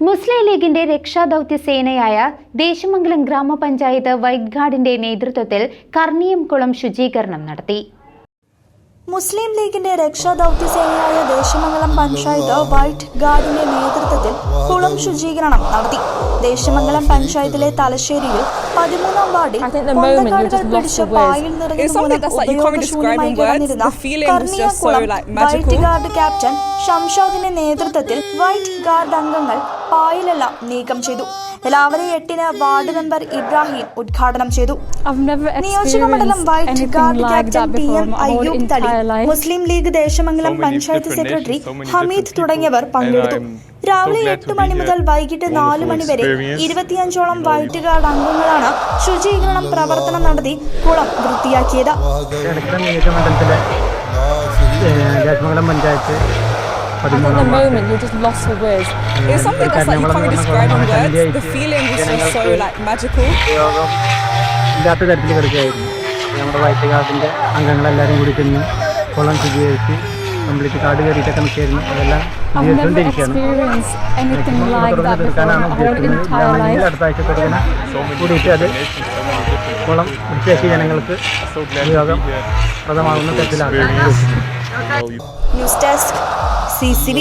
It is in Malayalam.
Muslim ലീഗിന്റെ രക്ഷാദൗത്യ സേനയായ ദേശമംഗലം ഗ്രാമപഞ്ചായത്ത് വൈറ്റ് ഗാർഡിന്റെ നേതൃത്വത്തിൽ കർണിയംകുളം ശുചീകരണം നടത്തി. മുസ്ലിം ലീഗിന്റെ രക്ഷാദൗത്യ സേനയായ ദേശമംഗലം പഞ്ചായത്ത് വൈറ്റ് ഗാർഡിന്റെ നേതൃത്വത്തിൽ കുളം ശുചീകരണം നടത്തി. ദേശമംഗലം പഞ്ചായത്തിലെ തലശ്ശേരിയിൽ പതിമൂന്നാം വാർഡിൽ പിടിച്ച പായിൽ magical. വൈറ്റ് ഗാർഡ് ക്യാപ്റ്റൻ ഷംഷാദിന്റെ നേതൃത്വത്തിൽ വൈറ്റ് ഗാർഡ് അംഗങ്ങൾ പായലെല്ലാം നീക്കം ചെയ്തു. രാവിലെ എട്ടിന് വാർഡ് മെമ്പർ ഇബ്രാഹിം ഉദ്ഘാടനം ചെയ്തു. നിയോജക മണ്ഡലം നിയോജകമണ്ഡലം white guard captain P M Ayyub തളി മുസ്ലിം ലീഗ് ദേശമംഗലം പഞ്ചായത്ത് സെക്രട്ടറി ഹമീദ് തുടങ്ങിയവർ പങ്കെടുത്തു. രാവിലെ എട്ട് മണി മുതൽ വൈകിട്ട് നാല് മണി വരെ. ഇരുപത്തിയഞ്ചോളം വൈറ്റ് ഗാർഡ് അംഗങ്ങളാണ് ശുചീകരണം പ്രവർത്തനം നടത്തി കുളം വൃത്തിയാക്കിയത്. നിയോജകമണ്ഡലത്തിലെ Desamangalam panchayat I think the moment you're just lost for words. It's something that's like you can't even describe in words. The feeling is just so like magical. ഇല്ലാത്ത തരത്തിൽ കിടക്കുകയായിരുന്നു നമ്മുടെ വൈറ്റ് കാർഡിന്റെ അംഗങ്ങളെല്ലാവരും കൂടി ചെന്ന് കുളം ശുചീകരിച്ച് കംപ്ലീറ്റ് കാട് കയറിയിട്ടൊക്കെ നിൽക്കായിരുന്നു അതെല്ലാം തുറന്ന് തീർക്കാനാണ് ഉദ്ദേശിക്കുന്നത് entire ഇല്ലാന്നെങ്കിൽ life. കൂടിയിട്ട് അത് കുളം വൃത്തിയാക്കി ജനങ്ങൾക്ക് So glad to ഉപയോഗം പ്രദമാകുന്ന തരത്തിലാണ് ന്യൂസ് ഡെസ്ക് CCD